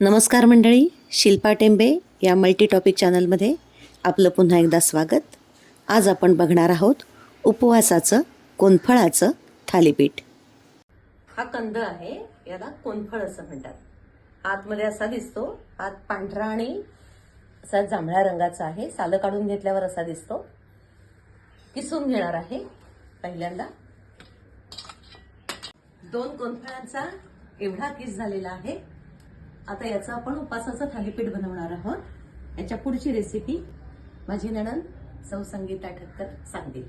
नमस्कार मंडळी शिल्पा टेंबे या मल्टी टॉपिक चॅनलमध्ये आपलं पुन्हा एकदा स्वागत. आज आपण बघणार आहोत उपवासाचं कोनफळाचं थालीपीठ. हा कंद आहे याला कोनफळ असं म्हणतात. आतमध्ये असा दिसतो आत पांढरा आणि असा जांभळ्या रंगाचा आहे. सालं काढून घेतल्यावर असा दिसतो. किसून घेणार आहे पहिल्यांदा. दोन कोनफळांचा एवढा किस झालेला आहे. आता याचं आपण उपासाचं थालीपीठ बनवणार आहोत. याच्या पुढची रेसिपी माझी नणन सौ संगीता ठक्कर सांगेल.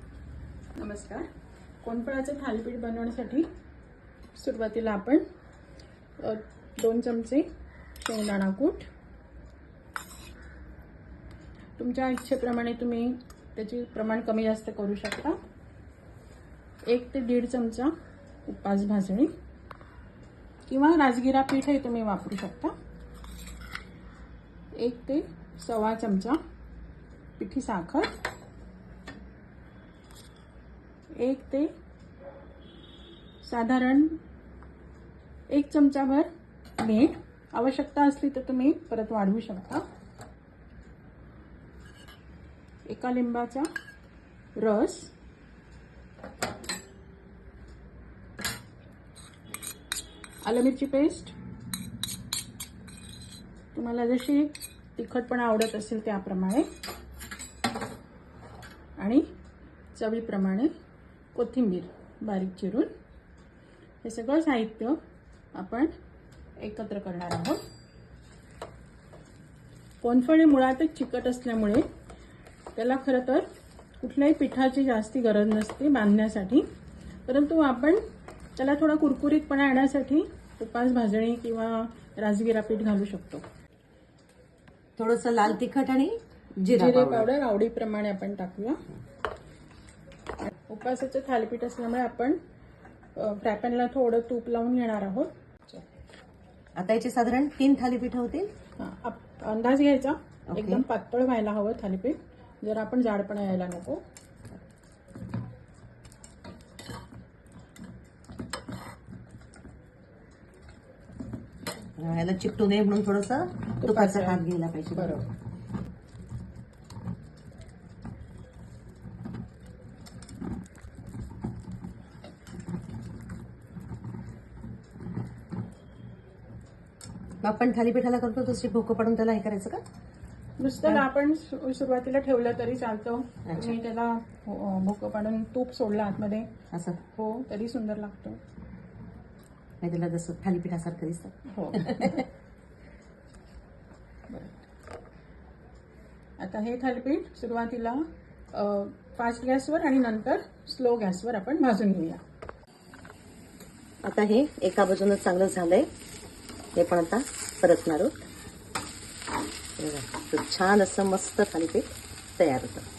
नमस्कार. कोणफळाचं थालीपीठ बनवण्यासाठी सुरुवातीला आपण दोन चमचे शेंगदाणा कूट. तुमच्या इच्छेप्रमाणे तुम्ही त्याचे प्रमाण कमी जास्त करू शकता. एक ते दीड चमचा उपास भाजणी. किंवा राजगिरा पीठही तुम्ही वापरू शकता. एक ते सव्वा चमचा पिठी साखर. एक ते साधारण एक चमचाभर मीठ आवश्यकता असली तर तुम्ही परत वाढवू शकता. एका लिंबाचा रस आलं मिरची पेस्ट तुम्हाला जशी तिखटपणा आवडत असेल त्याप्रमाणे आणि चवीप्रमाणे कोथिंबीर बारीक चिरून हे सगळं साहित्य आपण एकत्र करणार आहोत. कोनफळ मुळातच चिकट असल्यामुळे त्याला खरं तर कुठल्याही पिठाची जास्ती गरज नसते बांधण्यासाठी. परंतु आपण त्याला थोडा कुरकुरीतपणा येण्यासाठी उपास भाजणी किंवा राजगिरा पीठ घालू शकतो. थोडंसं लाल तिखट आणि जिरा पावडर. आवडीप्रमाणे आपण टाकूया. उपासाचं थालीपीठ असल्यामुळे आपण फ्रायपॅनला थोडं तूप लावून घेणार आहोत. आता याचे साधारण तीन थालीपीठ होतील? अंदाज घ्यायचा. एकदम पातळ व्हायला हवं थालीपीठ. जर आपण जाडपणा यायला नको. याला चिकटू नये म्हणून थोडस तुपाचा हात घ्यायला पाहिजे. बरोबर. आपण थालीपीठाला करतो तशी भोकं पाडून त्याला हे करायचं का? नुसतं आपण सुरुवातीला ठेवलं तरी चालतं. तुम्ही त्याला भोकं पाडून तूप सोडलं आतमध्ये. असं. हो तरी सुंदर लागतो. नाही त्याला जसं थालीपीठासारखं दिसतं. हो. आता हे थालीपीठ सुरुवातीला फास्ट गॅसवर आणि नंतर स्लो गॅसवर आपण भाजून घेऊया. आता हे एका बाजूनं चांगलं झालंय. हे पण आता परतणार आहोत. छान असं मस्त थालीपीठ तयार होतं.